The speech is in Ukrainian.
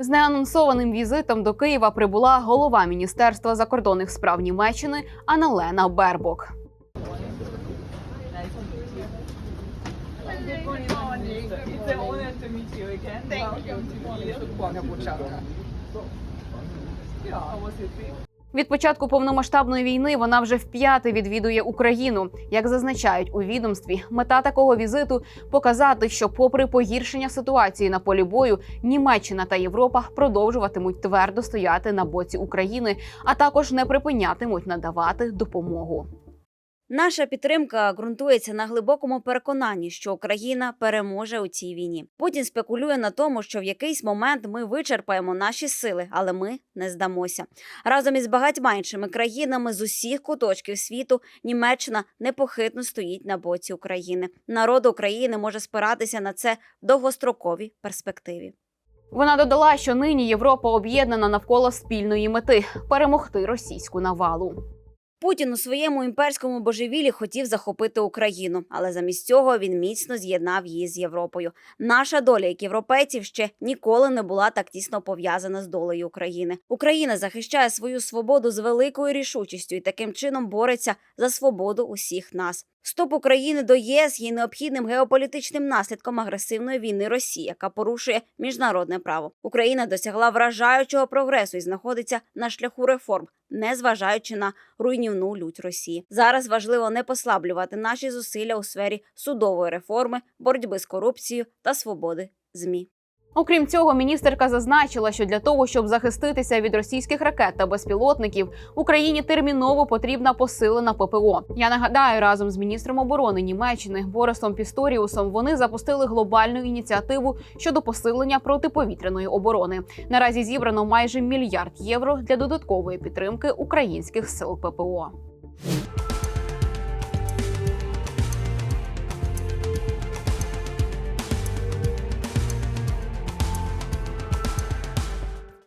З неанонсованим візитом до Києва прибула голова Міністерства закордонних справ Німеччини Аналена Бербок. Thank you. Від початку повномасштабної війни вона вже вп'яте відвідує Україну. Як зазначають у відомстві, мета такого візиту показати, що, попри погіршення ситуації на полі бою, Німеччина та Європа продовжуватимуть твердо стояти на боці України, а також не припинятимуть надавати допомогу. Наша підтримка ґрунтується на глибокому переконанні, що Україна переможе у цій війні. Путін спекулює на тому, що в якийсь момент ми вичерпаємо наші сили, але ми не здамося. Разом із багатьма іншими країнами з усіх куточків світу Німеччина непохитно стоїть на боці України. Народ України може спиратися на це в довгостроковій перспективі. Вона додала, що нині Європа об'єднана навколо спільної мети перемогти російську навалу. Путін у своєму імперському божевілі хотів захопити Україну, але замість цього він міцно з'єднав її з Європою. Наша доля, як європейців, ще ніколи не була так тісно пов'язана з долею України. Україна захищає свою свободу з великою рішучістю і таким чином бореться за свободу усіх нас. Вступ України до ЄС є необхідним геополітичним наслідком агресивної війни Росії, яка порушує міжнародне право. Україна досягла вражаючого прогресу і знаходиться на шляху реформ, незважаючи на руйнівну лють Росії. Зараз важливо не послаблювати наші зусилля у сфері судової реформи, боротьби з корупцією та свободи ЗМІ. Окрім цього, міністерка зазначила, що для того, щоб захиститися від російських ракет та безпілотників, Україні терміново потрібна посилена ППО. Я нагадаю, разом з міністром оборони Німеччини Борисом Пісторіусом вони запустили глобальну ініціативу щодо посилення протиповітряної оборони. Наразі зібрано майже мільярд євро для додаткової підтримки українських сил ППО.